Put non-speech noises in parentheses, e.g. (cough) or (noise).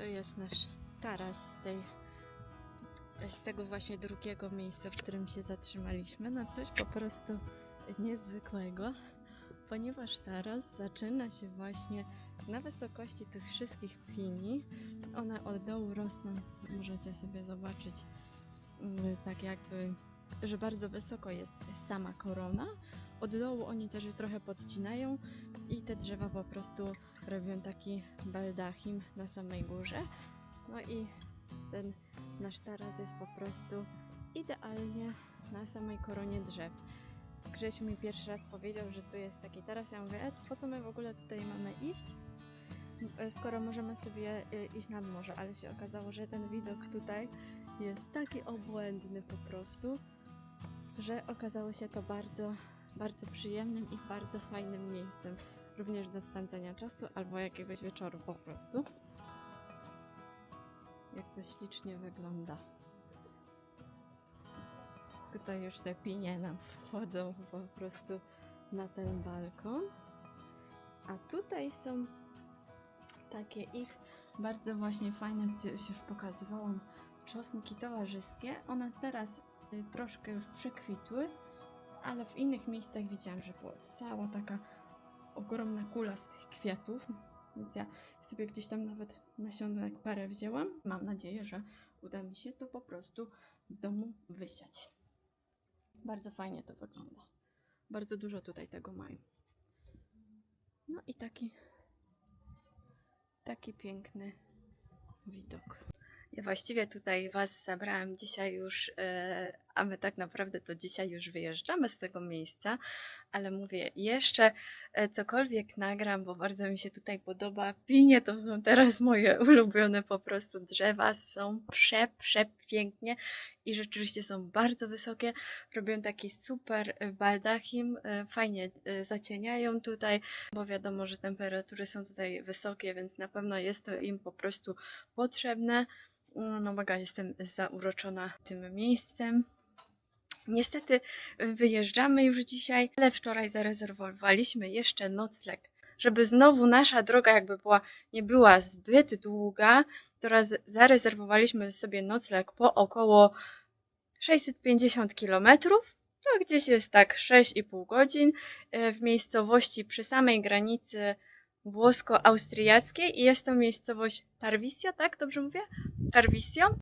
To jest nasz taras z, tej, z tego właśnie drugiego miejsca, w którym się zatrzymaliśmy. No coś po prostu niezwykłego, ponieważ taras zaczyna się właśnie na wysokości tych wszystkich pini. One od dołu rosną, możecie sobie zobaczyć, mm, tak jakby, że bardzo wysoko jest sama korona. Od dołu oni też trochę podcinają i te drzewa po prostu robią taki baldachim na samej górze. No i ten nasz taras jest po prostu idealnie na samej koronie drzew. Grześ mi pierwszy raz powiedział, że tu jest taki taras. Ja mówię, e, po co my w ogóle tutaj mamy iść? Skoro możemy sobie e, iść nad morze, ale się okazało, że ten widok tutaj jest taki obłędny po prostu, że okazało się to bardzo, bardzo przyjemnym i bardzo fajnym miejscem również do spędzania czasu albo jakiegoś wieczoru po prostu. Jak to ślicznie wygląda. Tutaj już te pinie nam wchodzą po prostu na ten balkon. A tutaj są takie ich bardzo właśnie fajne, gdzieś już pokazywałam, czosnki towarzyskie. One teraz troszkę już przekwitły, ale w innych miejscach widziałam, że była cała taka ogromna kula z tych kwiatów. Więc ja sobie gdzieś tam nawet nasionek parę wzięłam. Mam nadzieję, że uda mi się to po prostu w domu wysiać. Bardzo fajnie to wygląda. Bardzo dużo tutaj tego mają. No i taki taki piękny widok. Ja właściwie tutaj Was zabrałam dzisiaj już, e, a my tak naprawdę to dzisiaj już wyjeżdżamy z tego miejsca, ale mówię, jeszcze e, cokolwiek nagram, bo bardzo mi się tutaj podoba. Pinie to są teraz moje (laughs) ulubione po prostu drzewa, są prze, przepięknie i rzeczywiście są bardzo wysokie, robią taki super baldachim, e, fajnie zacieniają tutaj, bo wiadomo, że temperatury są tutaj wysokie, więc na pewno jest to im po prostu potrzebne. No, no mega jestem zauroczona tym miejscem. Niestety y, wyjeżdżamy już dzisiaj, ale wczoraj zarezerwowaliśmy jeszcze nocleg. Żeby znowu nasza droga jakby była, nie była zbyt długa, to raz zarezerwowaliśmy sobie nocleg po około 650 km. To gdzieś jest tak 6,5 godzin y, w miejscowości przy samej granicy włosko-austriackiej i jest to miejscowość Tarvisio, tak? Dobrze mówię? Tarvisio.